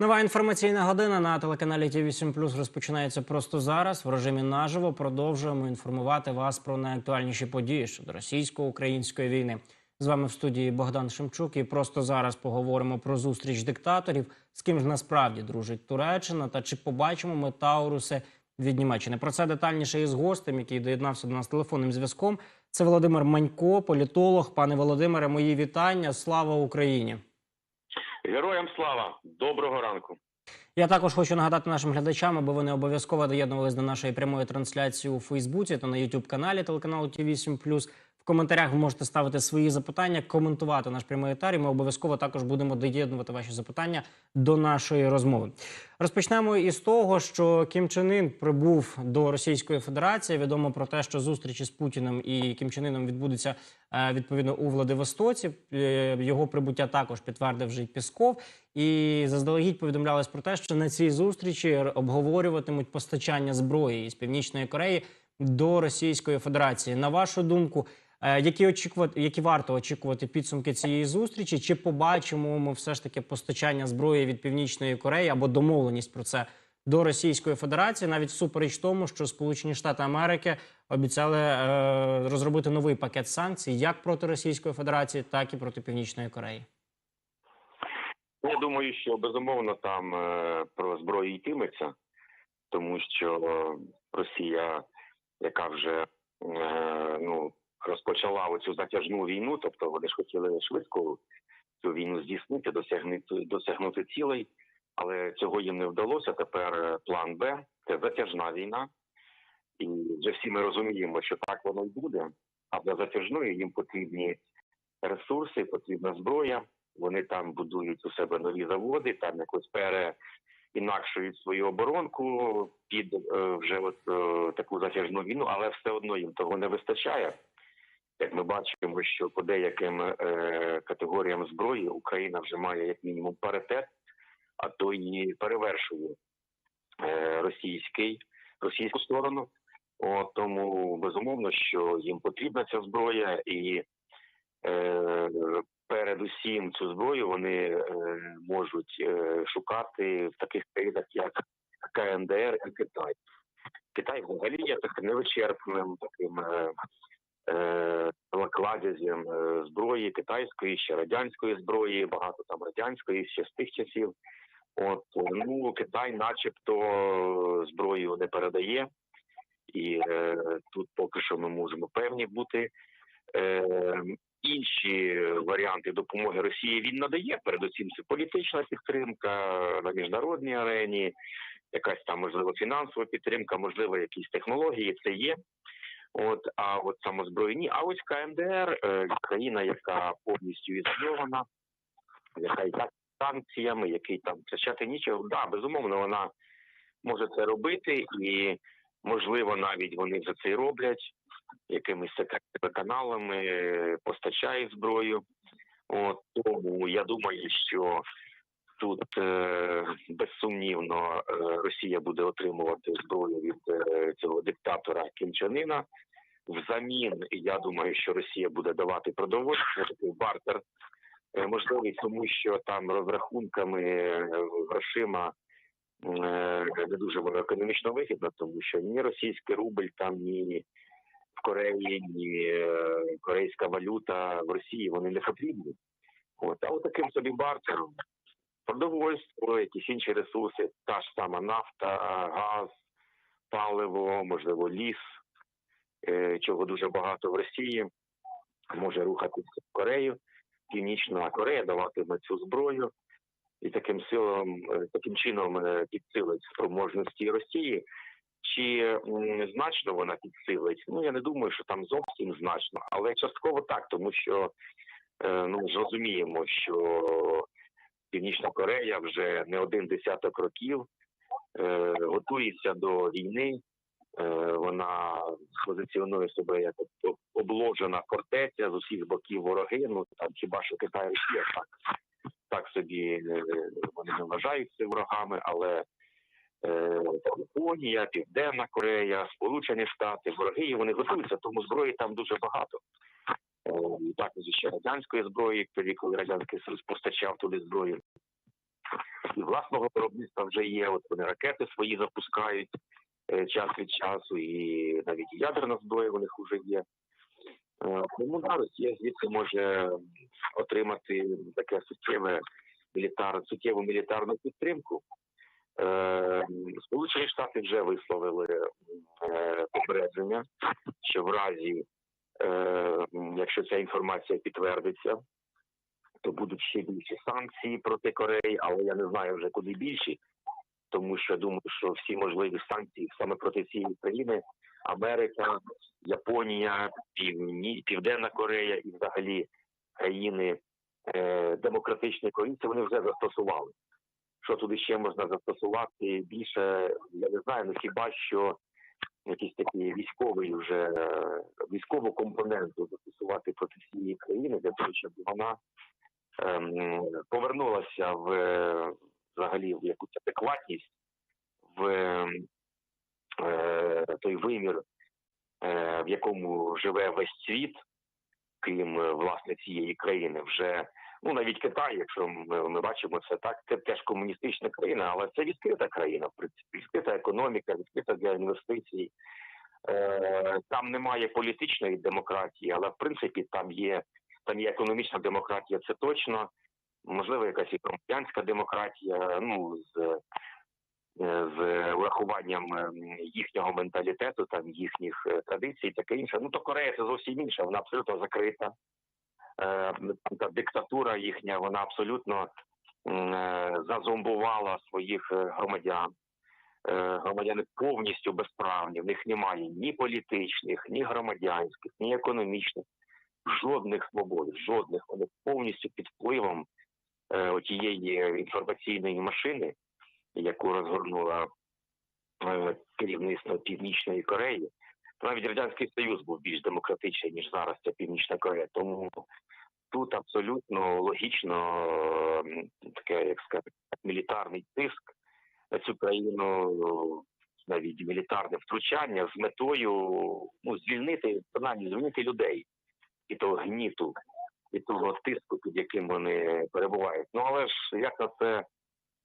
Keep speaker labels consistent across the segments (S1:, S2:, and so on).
S1: Нова інформаційна година на телеканалі Ті 8 розпочинається просто зараз. В режимі наживо продовжуємо інформувати вас про найактуальніші події щодо російсько-української війни. З вами в студії Богдан Шемчук. І просто зараз поговоримо про зустріч диктаторів, з ким ж насправді дружить Туреччина, та чи побачимо ми Тауруси від Німеччини. Про це детальніше із гостем, який доєднався до нас телефонним зв'язком. Це Володимир Манько, політолог. Пане Володимире, мої вітання. Слава Україні!
S2: Героям слава! Доброго ранку!
S1: Я також хочу нагадати нашим глядачам, аби вони обов'язково доєднувались до нашої прямої трансляції у Фейсбуці та на Ютуб каналі телеканалу Ті 8 В коментарях ви можете ставити свої запитання, коментувати наш прямий етер. і Ми обов'язково також будемо доєднувати ваші запитання до нашої розмови. Розпочнемо із того, що Кім Чен Ін прибув до Російської Федерації. Відомо про те, що зустрічі з Путіним і Кім Чен Іном відбудуться е, відповідно у Владивостоці. Е, Його прибуття також підтвердив вже й Пісков. І заздалегідь повідомлялось про те, що на цій зустрічі обговорюватимуть постачання зброї із Північної Кореї до Російської Федерації. На вашу думку, які очікувати, які варто очікувати підсумки цієї зустрічі? Чи побачимо ми все ж таки постачання зброї від Північної Кореї або домовленість про це до Російської Федерації, навіть всупереч тому, що Сполучені Штати Америки обіцяли е, розробити новий пакет санкцій як проти Російської Федерації, так і проти Північної Кореї?
S2: Я думаю, що безумовно там е, про зброю йтиметься, тому що Росія, яка вже е, ну розпочала оцю затяжну війну, тобто вони ж хотіли швидко цю війну здійснити, досягнути досягнути цілей, але цього їм не вдалося. Тепер е, план Б це затяжна війна, і вже всі ми розуміємо, що так воно й буде. А для затяжної їм потрібні ресурси, потрібна зброя. Вони там будують у себе нові заводи, там якось переінакшують свою оборонку під е, вже от е, таку затяжну війну, але все одно їм того не вистачає. Як ми бачимо, що по деяким е, категоріям зброї Україна вже має як мінімум паритет, а то і перевершує е, російський російську сторону. От, тому безумовно, що їм потрібна ця зброя, і е, передусім цю зброю вони е, можуть е, шукати в таких країнах, як КНДР і Китай. Китай взагалі є таким невичерпним таким е, кладязем е, зброї китайської, ще радянської зброї, багато там радянської ще з тих часів. От ну Китай, начебто, зброю не передає, і е, тут поки що ми можемо певні бути. Е, інші варіанти допомоги Росії він надає. Передусім, це політична підтримка на міжнародній арені, якась там можливо фінансова підтримка, можливо, якісь технології. Це є. От а от самозбройні. А ось КНДР, е, країна, яка повністю ізольована, яка і так санкціями, який там втрачати нічого. Да, безумовно, вона може це робити, і можливо, навіть вони вже це роблять якимись секретними каналами, постачають зброю. От тому я думаю, що тут е, безсумнівно е, Росія буде отримувати зброю від е, цього диктатора Іна. Взамін, я думаю, що Росія буде давати продовольство, такий бартер можливий, тому що там розрахунками грошима не дуже воно економічно вигідно, тому що ні російський рубль, там ні в Кореї, ні корейська валюта в Росії вони не потрібні. От, а от таким собі бартером продовольство, якісь інші ресурси, та ж сама нафта, газ, паливо, можливо, ліс, е, чого дуже багато в Росії, може рухатися в Корею. Північна Корея даватиме цю зброю і таким силом, е, таким чином е, підсилить спроможності Росії. Чи значно вона підсилить? Ну я не думаю, що там зовсім значно, але частково так, тому що ну ж розуміємо, що Північна Корея вже не один десяток років е, готується до війни. Е, вона позиціонує себе як обложена фортеця з усіх боків вороги. Ну там хіба що Китай Росія так, так собі е, вони не вважаються ворогами, але е, Японія, Південна Корея, Сполучені Штати, вороги, і вони готуються, тому зброї там дуже багато. Також ще радянської зброї, тоді, коли радянський Союз постачав туди зброю. і власного виробництва вже є. От вони ракети свої запускають е, час від часу, і навіть ядерна зброя у них вже є. Е, Тому да, Росія звідси може отримати таке суттєве мілітар, суттєву мілітарну підтримку. Е, Сполучені Штати вже висловили попередження, що в разі, якщо ця інформація підтвердиться, то будуть ще більші санкції проти Кореї, але я не знаю вже куди більші, тому що думаю, що всі можливі санкції саме проти цієї країни Америка, Японія, Півні, Південна Корея і взагалі країни е, демократичної коаліції вони вже застосували. Що туди ще можна застосувати більше, я не знаю, ну хіба що якийсь такий військовий вже е, військову компоненту застосувати проти всієї країни, для того, щоб вона ем, повернулася в е, взагалі в якусь адекватність, в е, той вимір, е, в якому живе весь світ, крім е, власне цієї країни, вже ну навіть Китай, якщо ми, ми бачимо це так, це теж комуністична країна, але це відкрита країна, в принципі, відкрита економіка, відкрита для інвестицій. Е, там немає політичної демократії, але в принципі там є там є економічна демократія, це точно. Можливо, якась і громадянська демократія, ну з, е, з урахуванням е, їхнього менталітету, там їхніх традицій, таке інше. Ну то Корея це зовсім інша, вона абсолютно закрита. Е, Там та диктатура їхня, вона абсолютно е, зазомбувала своїх е, громадян. Громадяни повністю безправні. В них немає ні політичних, ні громадянських, ні економічних, жодних свобод, жодних. Вони повністю під впливом тієї інформаційної машини, яку розгорнула керівництво Північної Кореї. Навіть радянський Союз був більш демократичний ніж зараз ця Північна Корея. Тому тут абсолютно логічно е, таке, як сказати, мілітарний тиск на цю країну, навіть мілітарне втручання з метою ну, звільнити, принаймні звільнити людей і того гніту, і того тиску, під яким вони перебувають. Ну але ж як на це,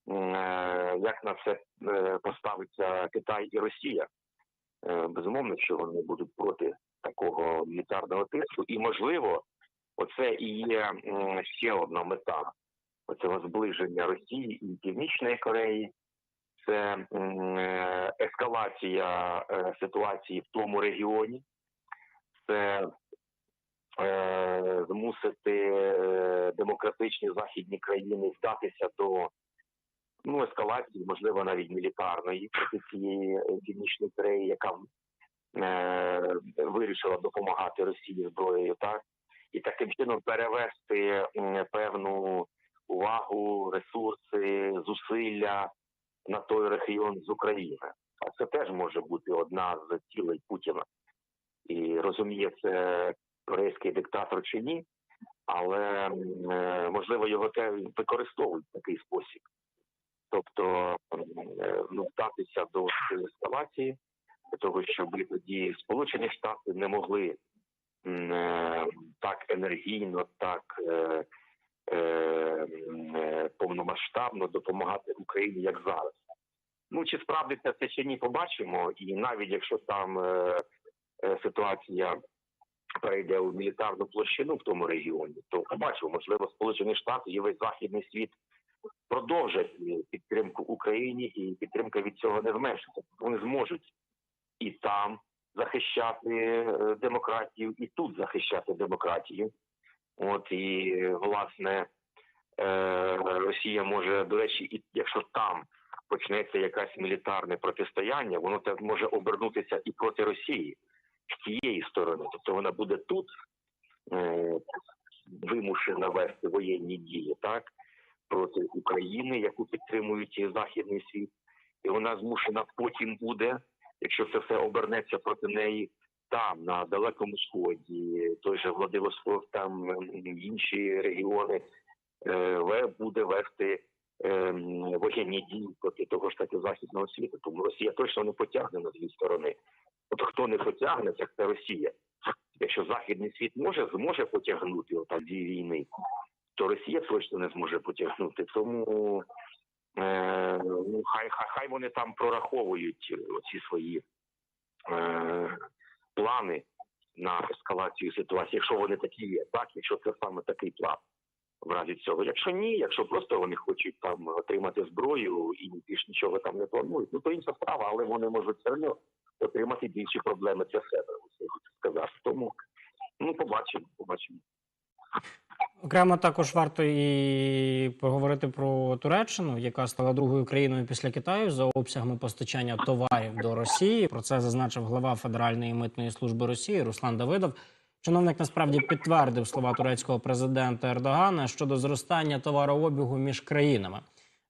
S2: е, як на це е, поставиться Китай і Росія? Е, Безумовно, що вони будуть проти такого мілітарного тиску, і можливо, оце і є ще одна мета. Оцього зближення Росії і Північної Кореї. Це е, ескалація е, ситуації в тому регіоні, це е, змусити демократичні західні країни вдатися до ну, ескалації, можливо, навіть мілітарної цієї північної Кореї, яка вирішила допомагати Росії зброєю, так і таким чином перевести певну увагу, ресурси, зусилля на той регіон з України. А це теж може бути одна з цілей Путіна. І розуміє це корейський диктатор чи ні, але е, можливо його те використовують в такий спосіб. Тобто е, ну, вдатися до ескалації, для того, щоб тоді Сполучені Штати не могли так енергійно, так е, е, е, повномасштабно допомагати Україні, як зараз. Ну чи справдиться це чи ні, побачимо. І навіть якщо там е, е, ситуація перейде у мілітарну площину в тому регіоні, то побачимо, можливо, Сполучені Штати і весь західний світ продовжать е, підтримку Україні, і підтримка від цього не зменшиться. Вони зможуть і там захищати е, демократію, і тут захищати демократію. От і власне е, Росія може, до речі, і якщо там почнеться якесь мілітарне протистояння, воно так може обернутися і проти Росії з тієї сторони. Тобто вона буде тут е, вимушена вести воєнні дії, так проти України, яку підтримують західний світ, і вона змушена потім буде, якщо це все обернеться проти неї. Там на далекому сході, той же Владивосток, там інші регіони, е, буде вести ем, воєнні дії проти того ж таки західного світу. Тому Росія точно не потягне на дві сторони. От хто не потягне, так це Росія. Якщо західний світ може, зможе потягнути отак дві війни, то Росія точно не зможе потягнути. Тому ну хай, хай хай вони там прораховують оці свої е, плани на ескалацію ситуації, якщо вони такі є, так, якщо це саме такий план в разі цього. Якщо ні, якщо просто вони хочуть там отримати зброю і більш нічого там не планують, ну то інша справа, але вони можуть все одно отримати більші проблеми для себе. Я хочу сказати. Тому ну побачимо, побачимо.
S1: Окремо також варто і поговорити про Туреччину, яка стала другою країною після Китаю за обсягами постачання товарів до Росії. Про це зазначив глава Федеральної митної служби Росії Руслан Давидов. Чиновник насправді підтвердив слова турецького президента Ердогана щодо зростання товарообігу між країнами.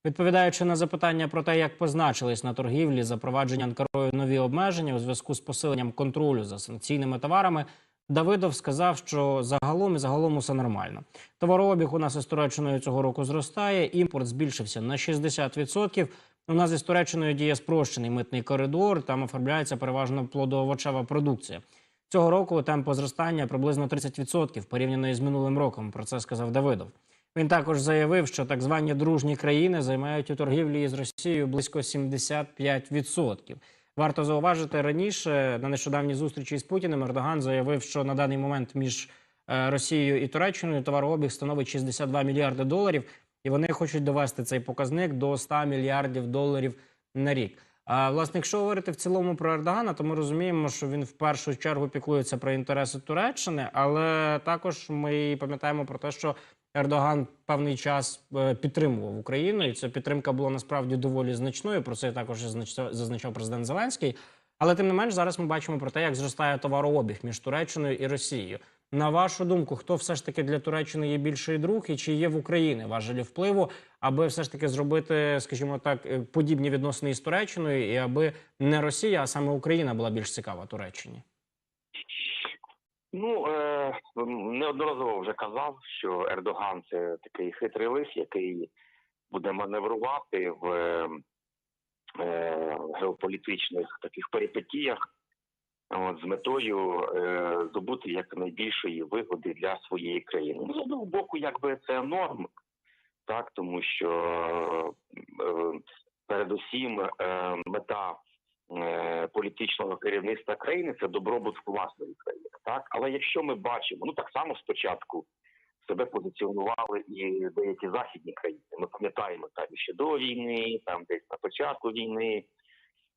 S1: Відповідаючи на запитання про те, як позначились на торгівлі запровадження Анкарою нові обмеження у зв'язку з посиленням контролю за санкційними товарами, Давидов сказав, що загалом і загалом усе нормально. Товарообіг у нас із Туреччиною цього року зростає. Імпорт збільшився на 60%. У нас із Туреччиною діє спрощений митний коридор. Там оформляється переважно плодоовочева продукція. Цього року темп зростання приблизно 30% порівняно із минулим роком. Про це сказав Давидов. Він також заявив, що так звані дружні країни займають у торгівлі із Росією близько 75%. Варто зауважити раніше на нещодавній зустрічі з Путіним Ердоган заявив, що на даний момент між е, Росією і Туреччиною товарообіг становить 62 мільярди доларів, і вони хочуть довести цей показник до 100 мільярдів доларів на рік. А власне, якщо говорити в цілому про Ердогана, то ми розуміємо, що він в першу чергу піклується про інтереси Туреччини, але також ми пам'ятаємо про те, що Ердоган певний час е, підтримував Україну, і ця підтримка була насправді доволі значною. Про це також зазнач- зазначав президент Зеленський. Але тим не менш, зараз ми бачимо про те, як зростає товарообіг між Туреччиною і Росією. На вашу думку, хто все ж таки для Туреччини є більший друг, і чи є в Україні важелі впливу, аби все ж таки зробити, скажімо так, е, подібні відносини із Туреччиною, і аби не Росія, а саме Україна була більш цікава Туреччині?
S2: Ну е, неодноразово вже казав, що Ердоган це такий хитрий лис, який буде маневрувати в е, е, геополітичних таких перипетіях, от, з метою е, здобути якнайбільшої вигоди для своєї країни. Ну, з одного боку, якби це норм, так тому що е, передусім е, мета політичного керівництва країни це добробут власної країни. Так, але якщо ми бачимо, ну так само спочатку себе позиціонували і деякі західні країни. Ми пам'ятаємо там ще до війни, там десь на початку війни,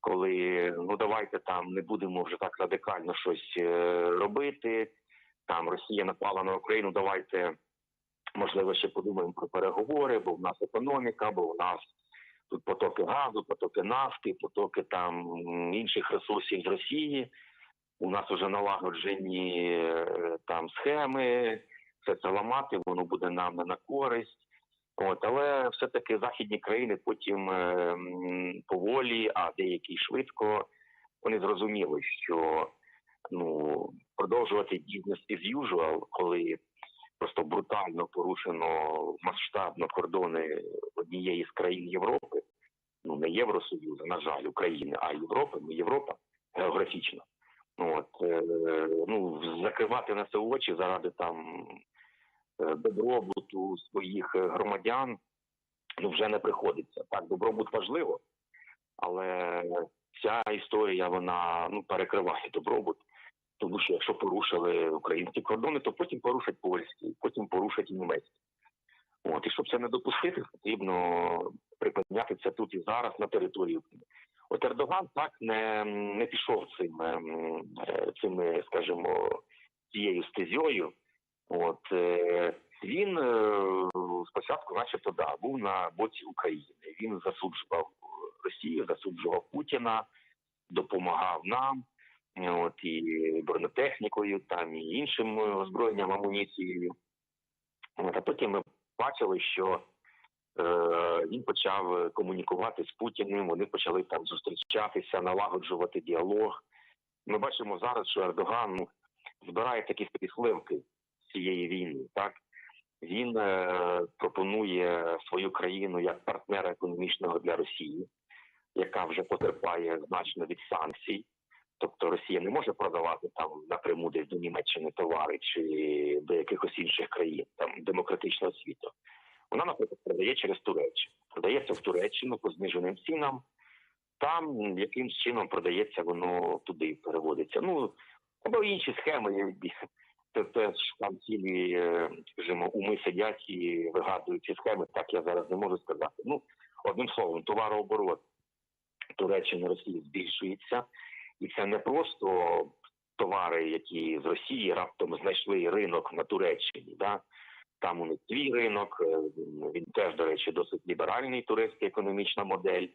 S2: коли ну давайте там не будемо вже так радикально щось е, робити. Там Росія напала на Україну. Давайте можливо ще подумаємо про переговори, бо в нас економіка, бо в нас потоки газу, потоки нафти, потоки там інших ресурсів з Росії. У нас вже налагоджені е, там схеми, все це ламати, воно буде нам на користь. От, але все-таки західні країни потім е, поволі, а деякі швидко, вони зрозуміли, що ну продовжувати бізнес із usual, коли просто брутально порушено масштабно кордони однієї з країн Європи, не Євросоюзу, на жаль, України, а Європи, ну Європа географічно. От е, ну закривати на це очі заради там е, добробуту своїх громадян ну вже не приходиться. Так, добробут важливо, але ця історія вона ну перекриває добробут. Тому що якщо порушили українські кордони, то потім порушать польські, потім порушать німецькі. От і щоб це не допустити, потрібно припиняти це тут і зараз на території України. От Ердоган так не, не пішов цим, ем, е, цими, скажімо, цією стезією. От е, він е, спочатку, начебто, да, був на боці України. Він засуджував Росію, засуджував Путіна, допомагав нам. От і бронетехнікою, там і іншим озброєнням амуніцією. От, а потім бачили, що е, він почав комунікувати з Путіним. Вони почали там зустрічатися, налагоджувати діалог. Ми бачимо зараз, що Ердоган ну, збирає такі собі цієї війни. Так він е, пропонує свою країну як партнера економічного для Росії, яка вже потерпає значно від санкцій. Тобто Росія не може продавати там напряму десь до Німеччини товари чи до якихось інших країн там демократичного світу. Вона, наприклад, продає через Туреччину. продається в Туреччину по зниженим цінам. Там якимсь чином продається воно туди, переводиться. Ну або інші схеми. Це теж там цілі е, скажімо, уми сидять і вигадують ці схеми. Так я зараз не можу сказати. Ну одним словом, товарооборот Туреччини Росії збільшується, і це не просто товари, які з Росії раптом знайшли ринок на Туреччині. Да? Там у них свій ринок. е, Він теж, до речі, досить ліберальний турецька економічна модель.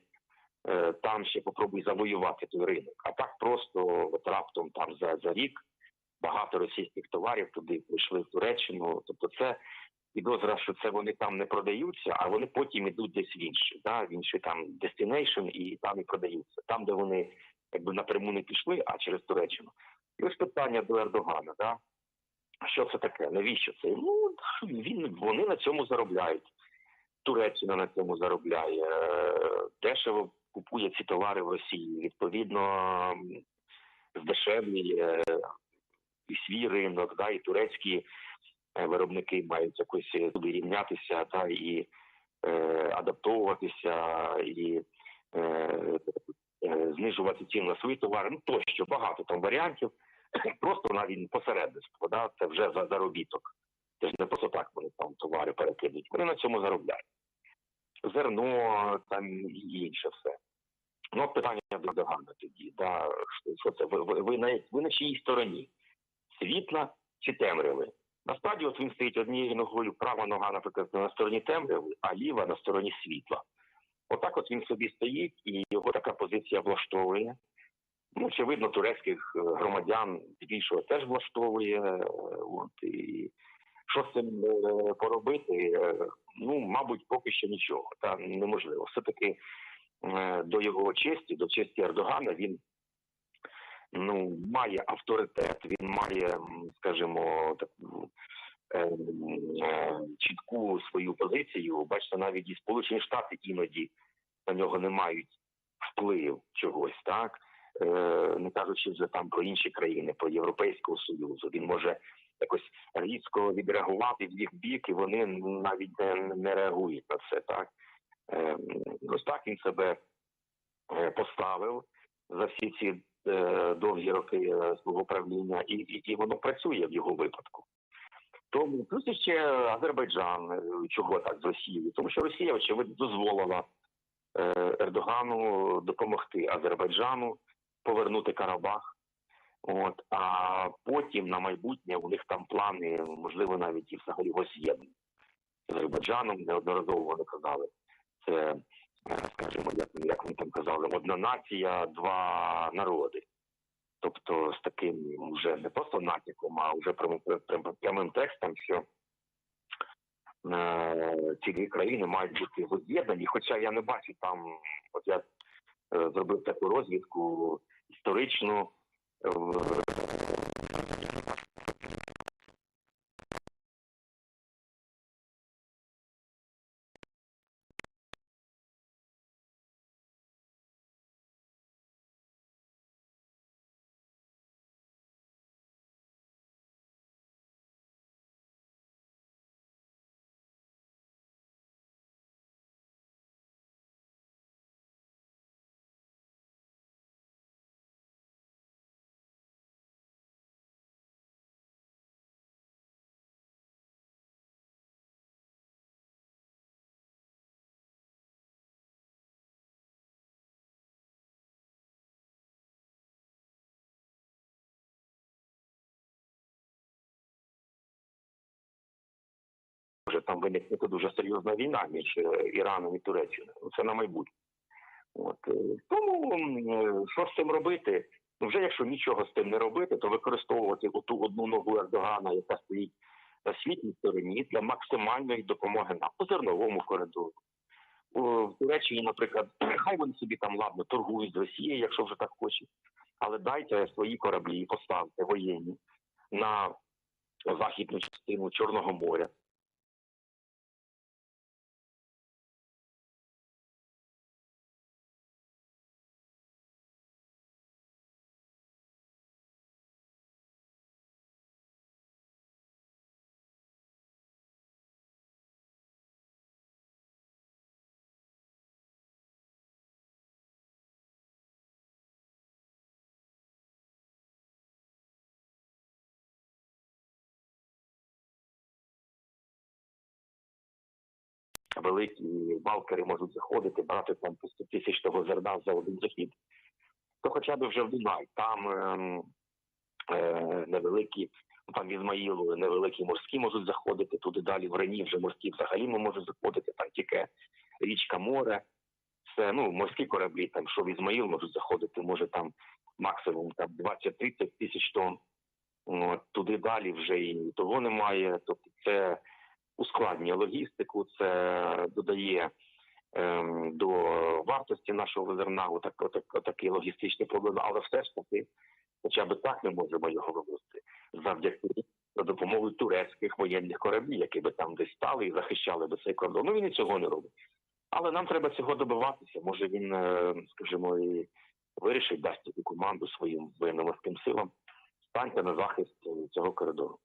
S2: Е, Там ще попробуй завоювати той ринок. А так просто от раптом там за, за рік багато російських товарів туди прийшли в Туреччину. Тобто, це підозра, що це вони там не продаються, а вони потім ідуть десь в інші, да, в інший там destination і там і продаються. Там, де вони якби напряму не пішли, а через Туреччину. І ось питання до Ердогана, да. Що це таке? Навіщо це? Ну він вони на цьому заробляють. Туреччина на цьому заробляє. Е, Дешево купує ці товари в Росії. Відповідно, здешевлює і свій ринок, да, і турецькі е, виробники мають якось туди рівнятися, та і е, адаптовуватися і знижувати ціну на свої товари. Ну тощо багато там варіантів. Просто навіть посередництво, да, це вже за заробіток. Це ж не просто так вони там товари перекидуть. Вони на цьому заробляють. Зерно там і інше все. Ну, питання до Догана тоді. Да, що це? Ви, ви, ви, на, ви на чиїй стороні? Світла чи темряви? Насправді, от він стоїть однією ногою, права нога, наприклад, на стороні темряви, а ліва на стороні світла. Отак от він собі стоїть, і його така позиція влаштовує. Ну, очевидно, турецьких е, громадян більшого теж влаштовує. е, От, і що з цим е, поробити? Ну, мабуть, поки що нічого. Та неможливо. Все-таки до його честі, до честі Ердогана, він ну, має авторитет, він має, скажімо, таку чітку свою позицію. Бачите, навіть і Сполучені Штати іноді на нього не мають вплив чогось, так е, не кажучи вже там про інші країни, про Європейського Союзу. Він може якось різко відреагувати в їх бік, і вони навіть не, не реагують на це. Так е, ось так він себе е, поставив за всі ці е, довгі роки е, свого правління, і, і, і воно працює в його випадку. Тому плюс ще Азербайджан, е, чого так з Росією, тому що Росія, очевидно, дозволила е, Ердогану допомогти Азербайджану повернути Карабах. От а потім на майбутнє у них там плани, можливо, навіть і взагалі воз'єднання з Азербайджаном. Неодноразово вони казали. Це, е, скажімо, як, як вони там казали, одна нація, два народи. Тобто з таким вже не просто натяком, а вже прямим, прям- прямим текстом, що е, ці дві країни мають бути воз'єднані. Хоча я не бачу там, от я е, зробив таку розвідку історичну. Може там виникнути дуже серйозна війна між е, Іраном і Туреччиною. Це на майбутнє. От е, тому е, що з цим робити? Ну, вже якщо нічого з тим не робити, то використовувати оту одну ногу Ердогана, яка стоїть на світлій стороні для максимальної допомоги нам по зерновому коридору. В Туреччині, наприклад, хай вони собі там ладно торгують з Росією, якщо вже так хочуть, але дайте свої кораблі, поставте воєнні на західну частину Чорного моря. Великі балкери можуть заходити, брати там по 100 тисяч того зерна за один захід. То хоча б вже в Дунай. Там ем, е, невеликі, там Ізмаїлу невеликі морські можуть заходити, туди далі в Рені вже морські взагалі не можуть заходити, там тільки річка море. Це ну морські кораблі, там що в Ізмаїл можуть заходити, може там максимум там 20-30 тисяч тонн. От, туди далі вже і того немає. Тобто це ускладнює логістику, це додає ем, до вартості нашого зерна, отак, отак, отакі логістичні проблеми. Але все ж таки, хоча б так ми можемо його вивозити завдяки за допомогою турецьких воєнних кораблів, які би там десь стали і захищали би цей кордон. Ну він і цього не робить. Але нам треба цього добиватися. Може він, е, скажімо, і вирішить, дасть таку команду своїм воєнно-морським силам. Станьте на захист е, цього коридору.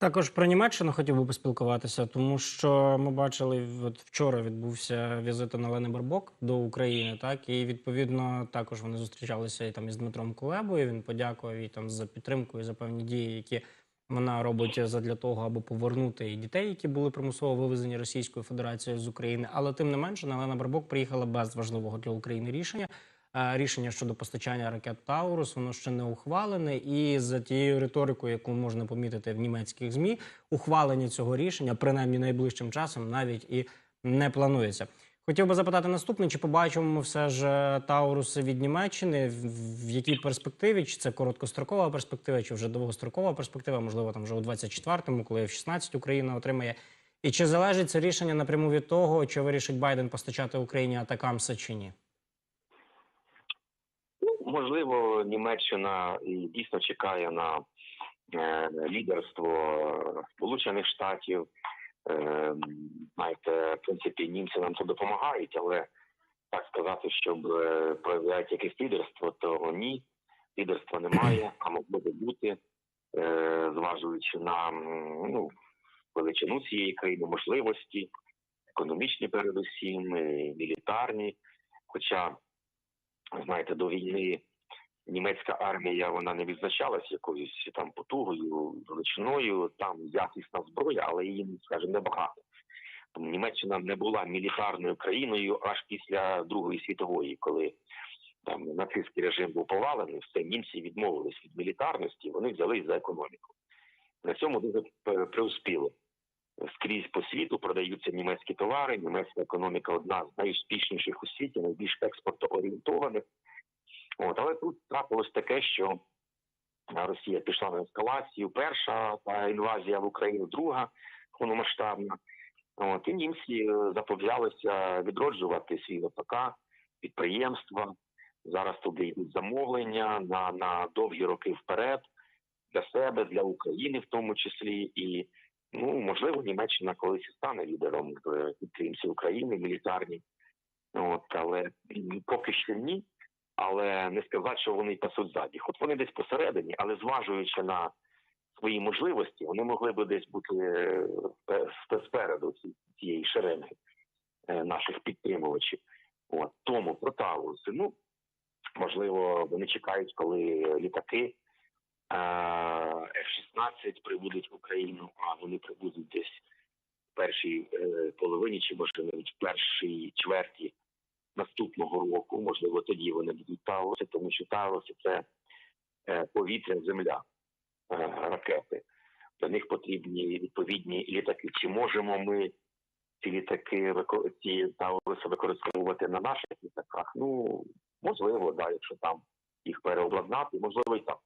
S1: Також про Німеччину хотів би поспілкуватися, тому що ми бачили, от вчора відбувся візит Олени Барбок до України, так і відповідно також вони зустрічалися і там із Дмитром Кулебою. Він подякував їй там за підтримку і за певні дії, які вона робить задля того, аби повернути і дітей, які були примусово вивезені Російською Федерацією з України. Але тим не менше, Олена Барбок приїхала без важливого для України рішення. Е, Рішення щодо постачання ракет Таурус воно ще не ухвалене, і за тією риторикою, яку можна помітити в німецьких змі, ухвалення цього рішення, принаймні найближчим часом, навіть і не планується. Хотів би запитати наступне: чи побачимо ми все ж е, Тауруси від Німеччини? В, якій перспективі? Чи це короткострокова перспектива, чи вже довгострокова перспектива? Можливо, там вже у 24-му, коли в 16 Україна отримає. І чи залежить це рішення напряму від того, чи вирішить Байден постачати Україні атакамса чи ні?
S2: Можливо, Німеччина дійсно чекає на е, лідерство Сполучених Штатів. Е, знаєте, в принципі, німці нам тут допомагають, але так сказати, щоб е, проявляти якесь лідерство, то ні, лідерства немає, а могло би бути, е, зважуючи на ну, величину цієї країни, можливості, економічні передусім, мілітарні. Хоча знаєте, до війни німецька армія вона не відзначалась якоюсь там потугою, величиною, там якісна зброя, але її, скажімо, небагато. Німеччина не була мілітарною країною аж після Другої світової, коли там нацистський режим був повалений, все німці відмовились від мілітарності, вони взялись за економіку. На цьому дуже преуспіло. Скрізь по світу продаються німецькі товари. Німецька економіка одна з найуспішніших у світі, найбільш експортоорієнтованих. От, але тут трапилось таке, що Росія пішла на ескалацію. Перша та інвазія в Україну, друга повномасштабна. От, і німці е, заповзялися відроджувати свій ВПК, підприємства. Зараз туди йдуть замовлення на, на довгі роки вперед для себе, для України в тому числі. І ну можливо, Німеччина колись стане лідером в підтримці України мілітарній. От, але поки що ні. Але не сказати, що вони пасуть ззаді. От вони десь посередині, але зважуючи на свої можливості, вони могли би десь бути е, спереду цієї шеренги е, наших підтримувачів. От тому про Тауруси. Ну можливо, вони чекають, коли літаки е, F-16 прибудуть в Україну, а вони прибудуть десь в першій половині, чи може навіть в першій чверті наступного року. Можливо, тоді вони будуть Тауруси, тому що Тауруси це е, повітря, земля, е, ракети. Для них потрібні відповідні літаки. Чи можемо ми ці літаки ці Тауруси використовувати на наших літаках? Ну можливо, да, якщо там їх переобладнати, можливо, і так.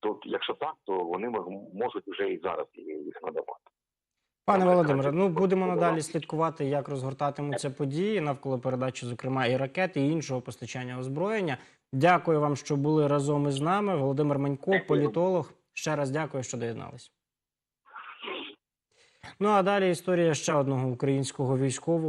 S2: То якщо так, то вони можуть вже і зараз їх надавати.
S1: Пане Володимире, ну будемо надалі слідкувати, як розгортатимуться події навколо передачі, зокрема, і ракет, і іншого постачання озброєння. Дякую вам, що були разом із нами. Володимир Манько, політолог. Ще раз дякую, що доєднались. Ну а далі історія ще одного українського військового.